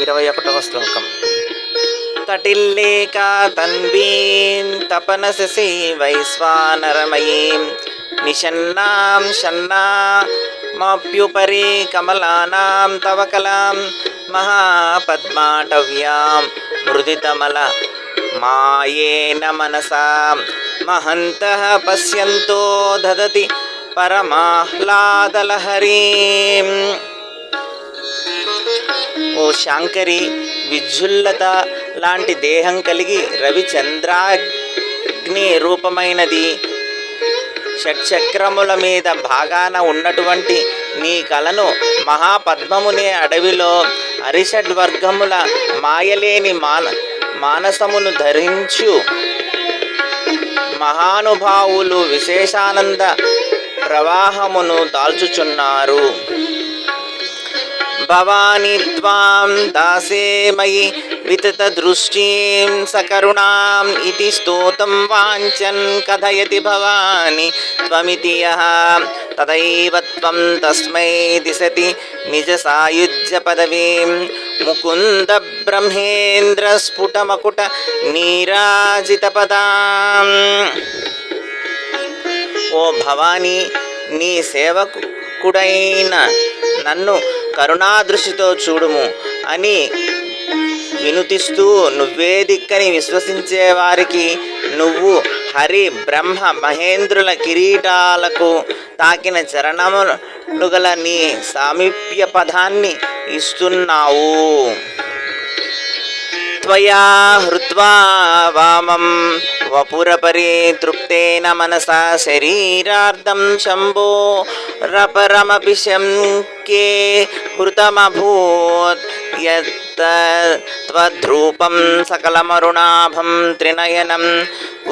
ఇరవై ఒకటవ శ్లోకం. తటిల్లేకా తన్వీం తపన శశి వైశ్వానరమయీం నిషన్నాం షన్నా మాప్యుపరి కమలానాం తవ కలాం మహాపద్మాటవ్యాం. మృదితమల మాయేన మనసా. మహంతః పశ్యంతో దదతి పరమాహ్లాదలహరీం. ఓ శాంకరి విజ్జుల్లత లాంటి దేహం కలిగి రవిచంద్రాగ్ని రూపమైనది. షట్చక్రముల మీద భాగాన ఉన్నటువంటి నీ కలను మహాపద్మమునే అడవిలో అరిషడ్వర్గముల మాయలేని మాన మానసమును ధరించు. మహానుభావులు విశేషానంద ప్రవాహమును దాల్చుచున్నారు. భవాని త్వాం దాసే మయి వితతదృష్టిం సకరుణాం ఇది స్తోతం వాంఛన్ కథయతి భవాని త్వమితి యః తదైవ త్వం తస్మై దిశతి నిజ సాయుధ్య పదవీం ముకుంద బ్రహ్మేంద్ర స్ఫుటమకుట నీరాజిత పదాం ఓ భవానీ నీ సేవకుడైన నన్ను కరుణాదృష్టితో చూడుము అని వినుతిస్తూ నువ్వే దిక్కని విశ్వసించే వారికి నువ్వు హరి బ్రహ్మ మహేంద్రుల కిరీటాలకు తాకిన చరణములు గల నీ సామీప్య పదాన్ని ఇస్తున్నావు. त्वया हृत्वा वामं वपुरपरे तृप्तेन मनसा शरीरार्धं शम्भो रपरमपि शङ्के हृतमभूत् यत् त्वद्रूपं सकलमरुणाभं त्रिनयनं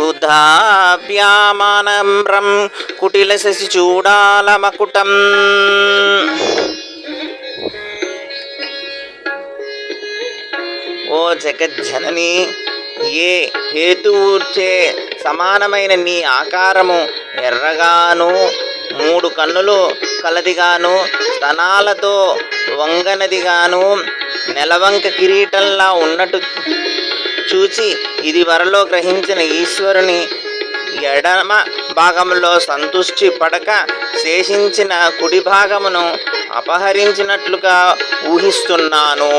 उदाभ्यामानम्रं कुटिलशशिचूडालमकुटम् ఓ జగజ్జనని. ఏ హేతువూర్చే సమానమైన నీ ఆకారము ఎర్రగాను మూడు కన్నులు కలదిగాను స్తనాలతో వంగనదిగాను నెలవంక కిరీటంలా ఉన్నట్టు చూచి ఇది వరలో గ్రహించిన ఈశ్వరుని ఎడమ భాగంలో సంతుష్టి పడక శేషించిన కుడి భాగమును అపహరించినట్లుగా ఊహిస్తున్నాను.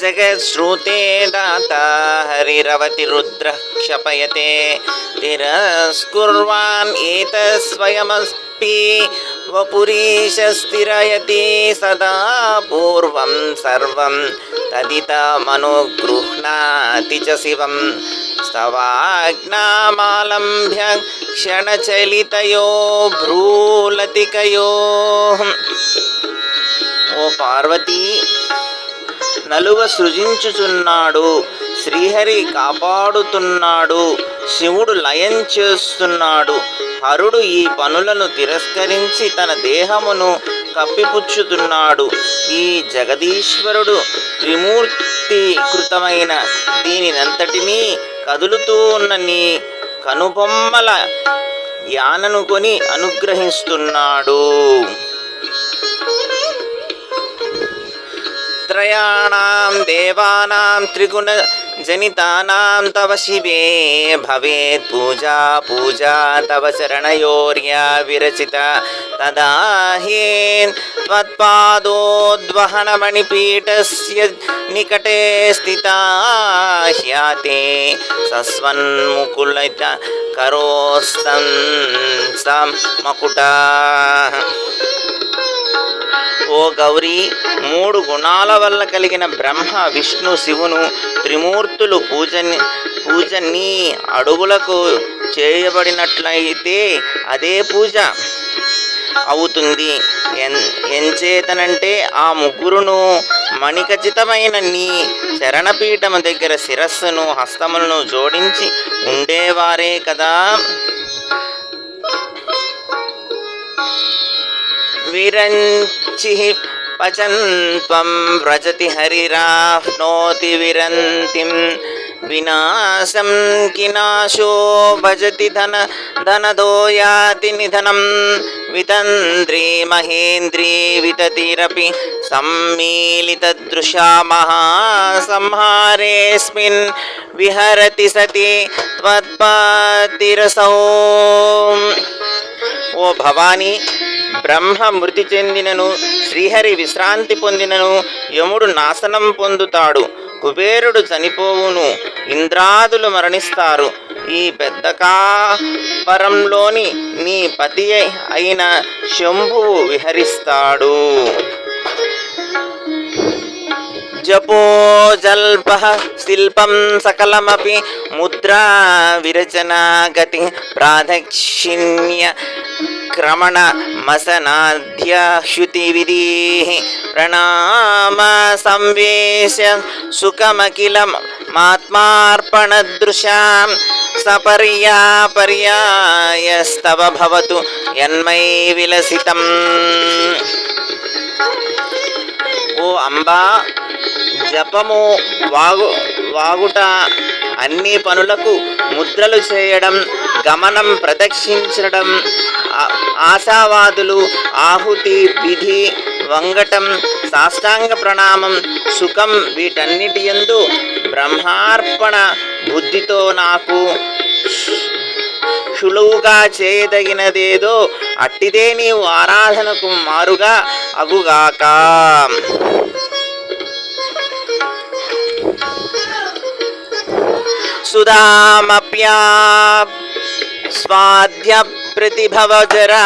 జగశ్రుతే దాత హరిరవతి రుద్ర క్షపయతే తిరస్కుర్వాన్ ఏత స్వయమస్పి వపురీశ స్థిరయతి సదా పూర్వం సర్వం తదితమనుగృహ్ణాతి చ శివం స్తవాజ్ఞామాలంభ్య క్షణచలితయో భ్రూలతికయో ఓ పార్వతీ నలువ సృజించుచున్నాడు. శ్రీహరి కాపాడుతున్నాడు. శివుడు లయం చేస్తున్నాడు. హరుడు ఈ పనులను తిరస్కరించి తన దేహమును కప్పిపుచ్చుతున్నాడు. ఈ జగదీశ్వరుడు త్రిమూర్తికృతమైన దీనినంతటినీ కదులుతూ ఉన్న నీ కనుబొమ్మల యానను కొని అనుగ్రహిస్తున్నాడు. त्रयाणां देवानां त्रिगुणजनितानां तव शिवे भवेत् पूजा पूजा तव शरणयोर्या विरचिता तदा ह्येन् त्वत्पादोद्वहनमणिपीठस्य निकटे स्थिता ह्याते सस्वन्मुकुलित करोस्तं मकुटा ఓ గౌరీ మూడు గుణాల వల్ల కలిగిన బ్రహ్మ విష్ణు శివును త్రిమూర్తులు పూజని పూజని అడుగులకు చేయబడినట్లయితే అదే పూజ అవుతుంది. ఎన్ ఎంచేతనంటే ఆ ముగ్గురును మణిఖచ్చితమైన నీ చరణపీఠము దగ్గర శిరస్సును హస్తములను జోడించి ఉండేవారే కదా. విరంచి పచన్ త్వం వ్రజతి హరిరాప్నోతి విరంతిం. వినాశం కినాశో భజతి ధన ధనదో యాతి నిధనం. వితంద్రీ మహేంద్రీ వితతిరపి సమ్మీలితదృశా మహాసంహారేస్మిన్. విహరతి సతి త్వత్పతిరసౌ ఓ భవానీ బ్రహ్మ మృతి చెందినను శ్రీహరి విశ్రాంతి పొందినను యముడు నాశనం పొందుతాడు కుబేరుడు చనిపోవును ఇంద్రాదులు మరణిస్తారు. ఈ పెద్ద కాపరంలోని నీ పతి అయిన శంభువు విహరిస్తాడు. జపో జల్ప శిల్పం సకలమపి ముద్రా విరచనా గతి ప్రాదక్షిణ్య క్రమణ మసనాద్య విధి ప్రణామ సంవేశ సుఖమఖిల మాత్మార్పణదృశాం సపర్యా పర్యాయస్తవ భవతు యన్మై విలసితం ఓ అంబా జపము వాగు వాగుట అన్ని పనులకు ముద్రలు చేయడం గమనం ప్రదక్షించడం ఆశావాదులు ఆహుతి విధి వంగటం సాష్టాంగ ప్రణామం సుఖం వీటన్నిటి యందు బ్రహ్మార్పణ బుద్ధితో నాకు సులువుగా చేయదగినదేదో అట్టిదే నీవు ఆరాధనకు మారుగా అగుగాక. సుధామప్యా స్వాద్య ప్రతిభవజరా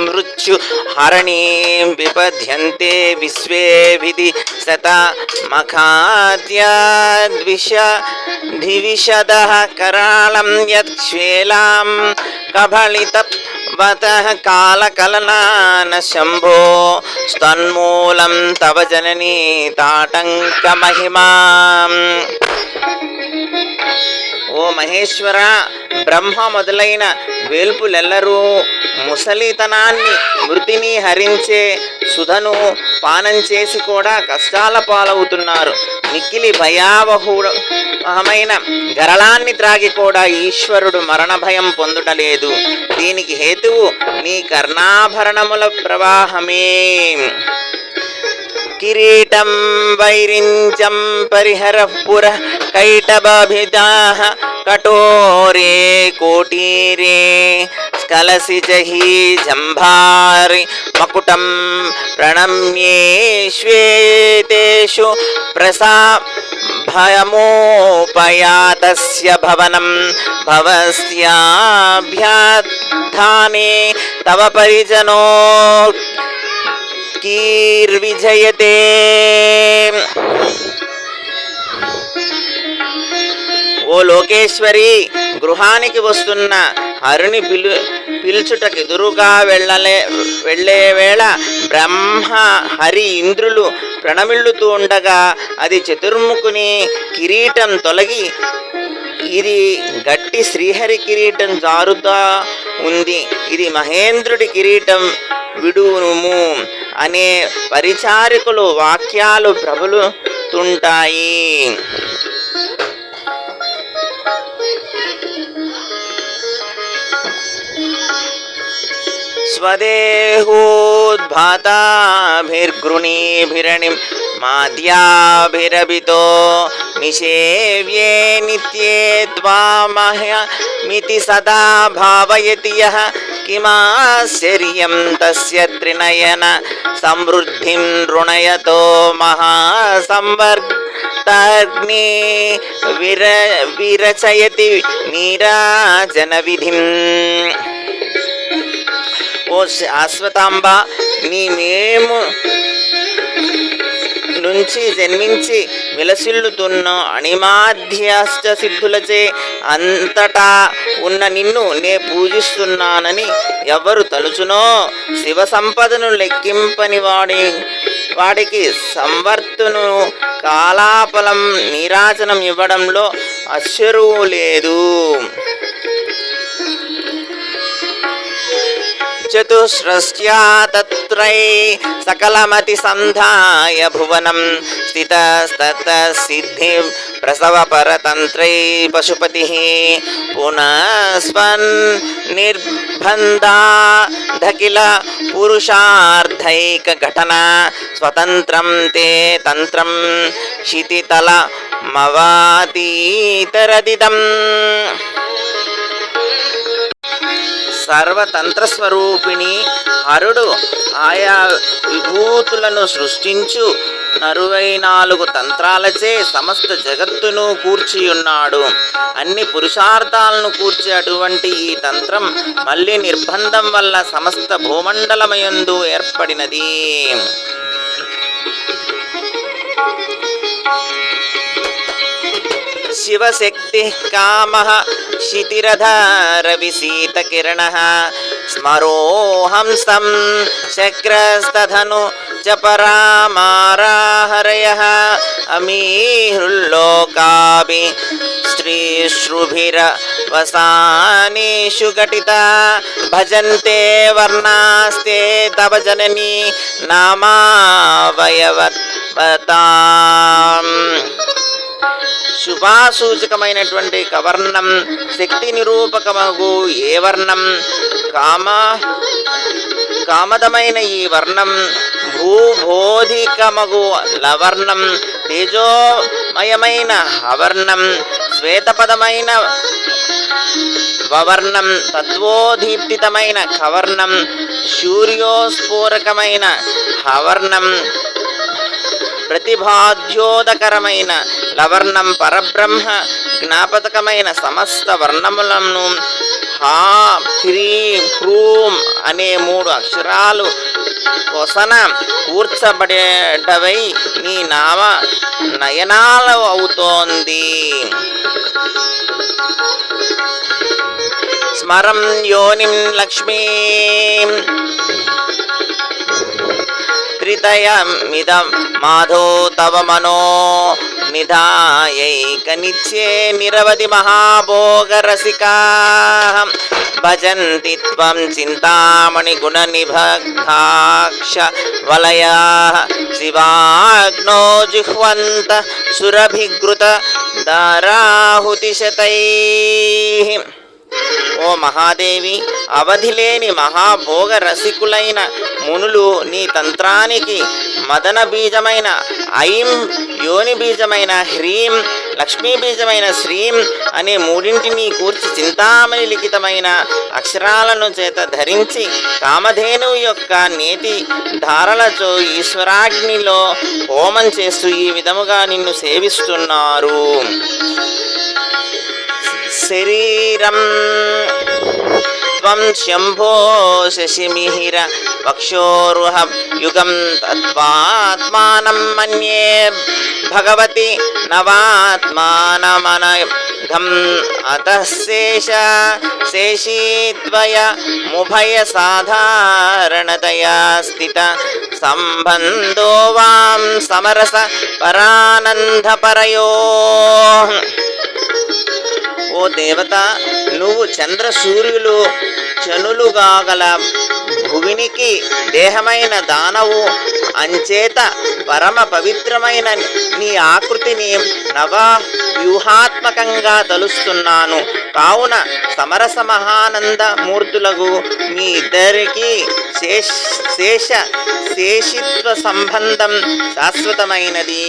మృత్యు హరణీం విపద్యంతే విశ్వే విధి సత మఖాద్యాద్విష ధివిషద కరాళం యత్శ్వేలాం కబళిత వత కాలకలనాన శంభో స్తన్మూలం ఓ మహేశ్వర బ్రహ్మ మొదలైన వేల్పులెల్లరూ ముసలితనాన్ని మృతిని హరించే సుధను పానం చేసి కూడా కష్టాల పాలవుతున్నారు. మిక్కిలి భయావహమైన గరళాన్ని త్రాగి కూడా ఈశ్వరుడు మరణ భయం పొందుటలేదు. దీనికి హేతువు నీ కర్ణాభరణముల ప్రవాహమే. కిరీటం వైరించం పరిహర పుర कैटबभिदाः कटोरे कोटीरे स्खलसि जहि जम्भारि मकुटं प्रणम्येष्वेतेषु प्रसा भयमोपयातस्य भवनं भवस्याभ्यात्थाने तव परिजनो कीर्विजयते। ఓ లోకేశ్వరి గృహానికి వస్తున్న హరుని పిలు పిలుచుటకు ఎదురుగా వెళ్ళలే వెళ్ళే వేళ బ్రహ్మ హరి ఇంద్రులు ప్రణమిల్లుతూ ఉండగా అది చతుర్ముఖుని కిరీటం తొలగి ఇది గట్టి శ్రీహరి కిరీటం జారుతా ఉంది. ఇది మహేంద్రుడి కిరీటం విడునుము అనే పరిచారికులు వాక్యాలు ప్రబలుతుంటాయి. स्वदेहोद्भाताभिर्गृणीभिरणिं माद्याभिरभितो निषेव्ये नित्ये सदा भावयति यः, किमाश्चर्यं तस्य त्रिनयन, समृद्धिं ऋणयतो महासंवर्ग तग्नि विर, विरचयति नीराजनविधिम्। ఓ శాశ్వతాంబ నీ మేము నుంచి జన్మించి విలసిల్లుతున్న అణిమాధ్యాశ్చ సిద్ధులచే అంతటా ఉన్న నిన్ను నే పూజిస్తున్నానని ఎవరు తలుచునో. శివ సంపదను లెక్కింపని వాడి వాడికి సంవర్తును కాలాపలం నీరాజనం ఇవ్వడంలో అశ్చరువు లేదు. చతుస్రస్యా తత్రై సకలమతి సంధాయ భువనం స్థితస్తత సిద్ధి ప్రసవ పరతంత్రై పశుపతి పునస్వన్ నిర్బంధాధకిల పురుషార్థైక ఘటన స్వతంత్రం తే సర్వతంత్ర స్వరూపిణి హరుడు. ఆయా విభూతులను సృష్టించు. అరవై నాలుగు తంత్రాలచే సమస్త జగత్తును కూర్చియున్నాడు. అన్ని పురుషార్థాలను కూర్చి అటువంటి ఈ తంత్రం మళ్ళీ నిర్బంధం వల్ల సమస్త భూమండలమయందు ఏర్పడినది. శివశక్తి కామ శితిరధారవిశీతకిరణ స్మరోహంసం శక్రస్తధను చ పరామారాహరయ అమీహృల్లోకాభి స్త్రీశ్రుభిర వసానేషు ఘటిత భజంతే వర్ణాస్తే తవ జననీ నామావయవతాం శుభాసూచకమైనటువంటి కవర్ణం శక్తి నిరూపకమగు ఏ వర్ణం? కామ కామదమైన ఈ వర్ణం భూబోధికమగు లవర్ణం తేజోమయమైన అవర్ణం శ్వేతపదమైన వవర్ణం తత్వోదీప్తితమైన కవర్ణం సూర్యోస్ఫోరకమైన హవర్ణం ప్రతిభాద్యోదకరమైన లవర్ణం పరబ్రహ్మ జ్ఞాపకమైన సమస్త వర్ణములను హా హ్రీం హ్రూం అనే మూడు అక్షరాలు కొసన కూర్చబడేటవై నీ నామ నయనాలు అవుతోంది. స్మరం యోనిం లక్ష్మీ. త్రితయమిదం మాధో తవ మనో నిధాయైకనిత్యే నిరవధి మహాభోగరసికా భజంతి త్వం చింతామణి గుణ నిభాక్ష వలయా శివాగ్నో జిహ్వంత సురభిగృత దారాహుతిశతై ఓ మహాదేవి అవధిలేని మహాభోగ రసికులైన మునులు నీ తంత్రానికి మదన బీజమైన ఐం యోని బీజమైన హ్రీం లక్ష్మీ బీజమైన శ్రీం అనే మూడింటిని కూర్చి చింతామణి లిఖితమైన అక్షరాలను చేత ధరించి కామధేను యొక్క నేతి ధారలతో ఈశ్వరాగ్నిలో హోమం చేస్తూ ఈ విధముగా నిన్ను సేవిస్తున్నారు. శరీరం. త్వం శంభో శశిమిహిర వక్షోరుహ యుగం తత్వాత్మానం మన్యే. భగవతి నవాత్మానమనఘం అతశేష శేషీత్వయ ముభయ సాధారణతయా స్థిత సంబంధో వాం సమరస పరానందపరయో. ఓ దేవత నువ్వు చంద్ర సూర్యులు చనులుగా గల భువినికి దేహమైన దానవు అంచేత పరమ పవిత్రమైన నీ ఆకృతిని నవా వ్యూహాత్మకంగా తలుస్తున్నాను. కావున సమరస మహానంద మూర్తులకు మీ ఇద్దరికీ శేష శేష శేషిత్వ సంబంధం శాశ్వతమైనది.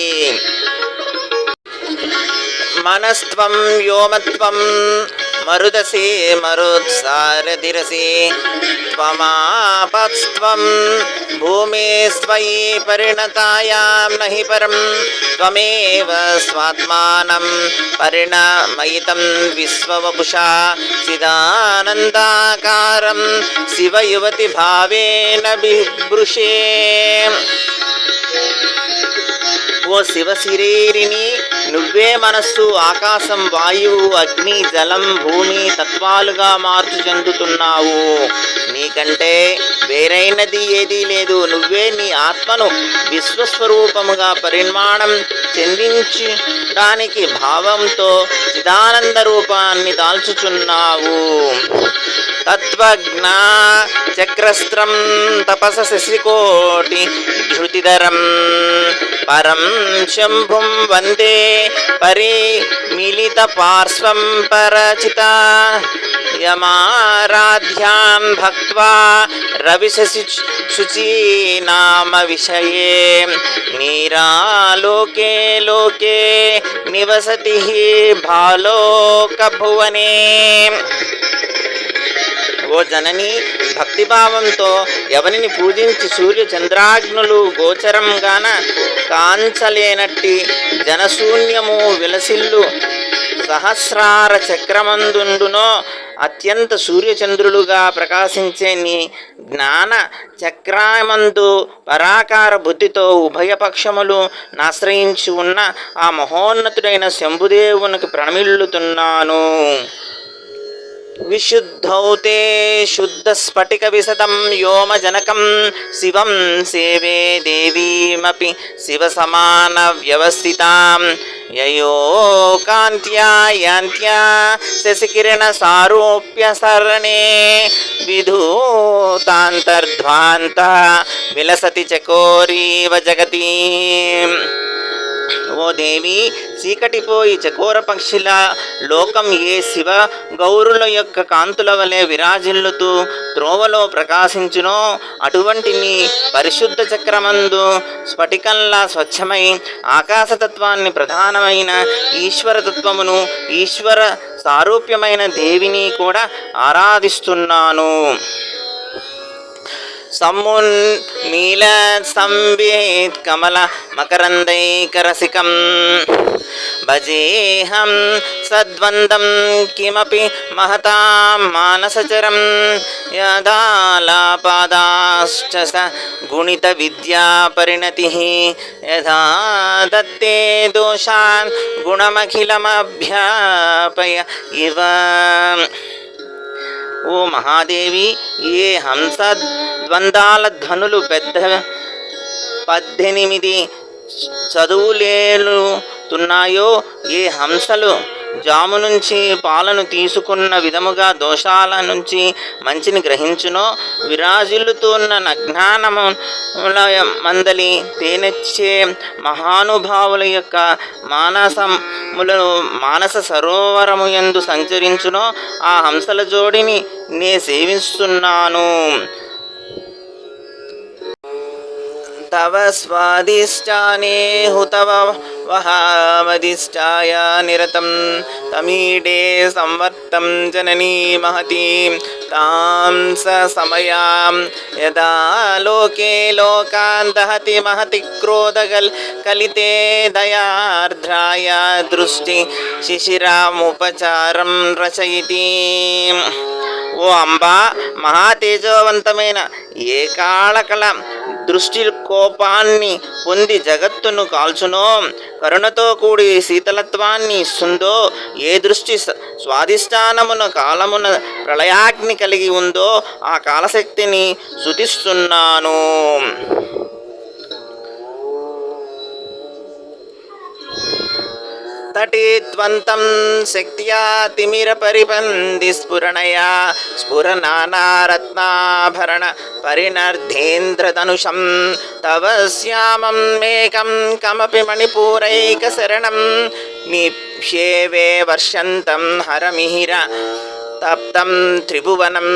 మనస్త్వం వ్యోమత్వం మరుదసి మరుత్సారధిరసి త్వమాపత్స్వం త్వమాపస్త్వం స్వయి పరిణతాయాం నహి పరం త్వమేవ స్వాత్మానం పరిణమయితం విశ్వవపుషా చిదానందాకారం శివయువతి భావేన బిభృషే ఓ శివశిరేరిని నువ్వే మనస్సు ఆకాశం వాయువు అగ్ని జలం భూమి తత్వాలుగా మార్చు చెందుతున్నావు. నీకంటే వేరైనది ఏదీ లేదు. నువ్వే నీ ఆత్మను విశ్వస్వరూపముగా పరిమాణం చెందించడానికి భావంతో చిదానంద రూపాన్ని దాల్చుచున్నావు. తత్వజ్ఞా చక్రస్త్రం తపస శశికోటి ధృతిధరం పరం శంభుం వందే పరిమిలిత పార్శ్వం పరచిత యమారాధ్యాన్ భక్త్వా రవిశశి శుచీనామ విషయే నీరాలోకే లోకే నివసతి భాలోకభువనే ఓ జనని భక్తిభావంతో ఎవరిని పూజించి సూర్య చంద్రాగ్నులు గోచరంగాన కాంచలేనట్టి జనశూన్యము విలసిల్లు సహస్రార చక్రమందుండునో అత్యంత సూర్యచంద్రులుగా ప్రకాశించే నీ జ్ఞాన చక్రమందు పరాకార బుద్ధితో ఉభయపక్షములు నాశ్రయించి ఉన్న ఆ మహోన్నతుడైన శంభుదేవునికి ప్రణమిల్లుతున్నాను. విశుద్ధౌ తే శుద్ధస్ఫటిక విశతం వ్యోమజనకం శివం సేవే దేవీమపి శివ సమాన వ్యవస్థితాం యయో కాంత్యా యాంత్యా శశికిరణ ఓ దేవి చీకటిపోయి చకోర పక్షిల లోకం ఏ శివ గౌరుల యొక్క కాంతుల వలె విరాజిల్లుతూ త్రోవలో ప్రకాశించునో అటువంటి నీ పరిశుద్ధ చక్రమందు స్ఫటికంలా స్వచ్ఛమై ఆకాశతత్వాన్ని ప్రధానమైన ఈశ్వరతత్వమును ఈశ్వర సారూప్యమైన దేవిని కూడా ఆరాధిస్తున్నాను. సమున్నీల సంవేత్ కమల మకరందైకరసికం భజేహం సద్వందం కిమపి మహతాం మానసచరం యదాలాపాదాశ్చ స గుణిత విద్యా పరిణతి యథా ఓ మహాదేవి ఏ హంస ద్వందాల ధనులు పెద్ద పద్దెనిమిది చదువులేలుతున్నాయో ఏ హంసలు జాము నుంచి పాలను తీసుకున్న విధముగా దోషాల నుంచి మంచిని గ్రహించునో విరాజిల్లుతున్న నజ్ఞానముల మందలి తేనెచ్చే మహానుభావుల యొక్క మానసములను మానస సరోవరము యందు సంచరించునో ఆ హంసల జోడిని నే సేవిస్తున్నాను. తవ స్వాదిష్టానే హుతవ వహావదిష్టాయ నిరతం తమీడే సంవర్తం జననీ మహతీం తాం స సమయాం యదా లోకే లోకాన్ దహతి మహతి క్రోధగల్ కలితే దయార్ద్రాయ దృష్టి శిశిరాముపచారం రచయితి ఓ అంబా మహాతేజవంతమైన ఏకాళకళ దృష్టి కోపాన్ని పొంది జగత్తును కాల్చునో కరుణతో కూడి శీతలత్వాన్ని ఇస్తుందో ఏ దృష్టి స్వాధిష్టానమున కాలమున ప్రళయాగ్ని కలిగి ఉందో ఆ కాలశక్తిని శుతిస్తున్నాను తటిత్వంతం శక్త్యా తిమిర పరిపంది స్ఫురణయా. స్ఫురనానారత్నాభరణ పరిణర్ధేంద్రధనుషం. తవ శ్యామం మేకం కమపి మణిపూరైక శరణం నిప్యేవే వర్షంతం హరమిహిర. తప్తం త్రిభువనం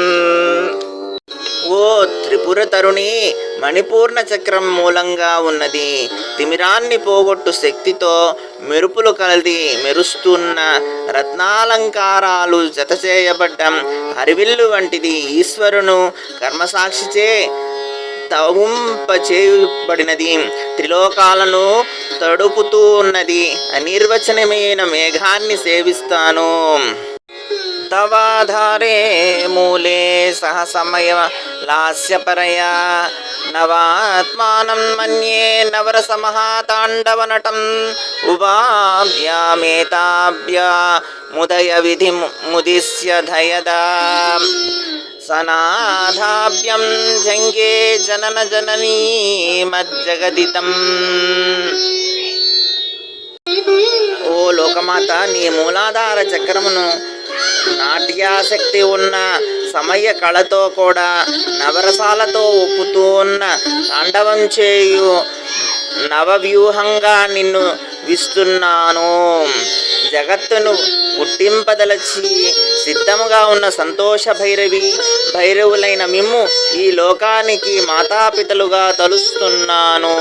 ఓ త్రిపుర తరుణి మణిపూర్ణ చక్రం మూలంగా ఉన్నది. తిమిరాన్ని పోగొట్టు శక్తితో మెరుపులు కలది మెరుస్తున్న రత్నాలంకారాలు జత చేయబడ్డం హరివిల్లు వంటిది. ఈశ్వరును కర్మసాక్షిచే తవుంప చేయబడినది త్రిలోకాలను తడుపుతూ ఉన్నది. అనిర్వచనమైన మేఘాన్ని సేవిస్తాను. తవాధారే మూలే సహ సమయ లాస్యపరయా నవాత్మానం మన్యే నవరసమహాతాండవ నటం ఉపాభ్యామేతాభ్యా ముదయ విధి ముదిస్య ధయదా సనాథాభ్యం జంగే జనన జననీ మజ్జగదితం ఓ లోకమాత నీ మూలాధార చక్రమును నాట్యాసక్తి ఉన్న సమయ కళతో కూడా నవరసాలతో ఒప్పుతూ ఉన్న తాండవం చేయు నవవ్యూహంగా నిన్ను విస్తున్నాను. జగత్తును పుట్టింపదలచి సిద్ధముగా ఉన్న సంతోష భైరవి భైరవులైన మిమ్ము ఈ లోకానికి మాతాపితలుగా తలుస్తున్నాను.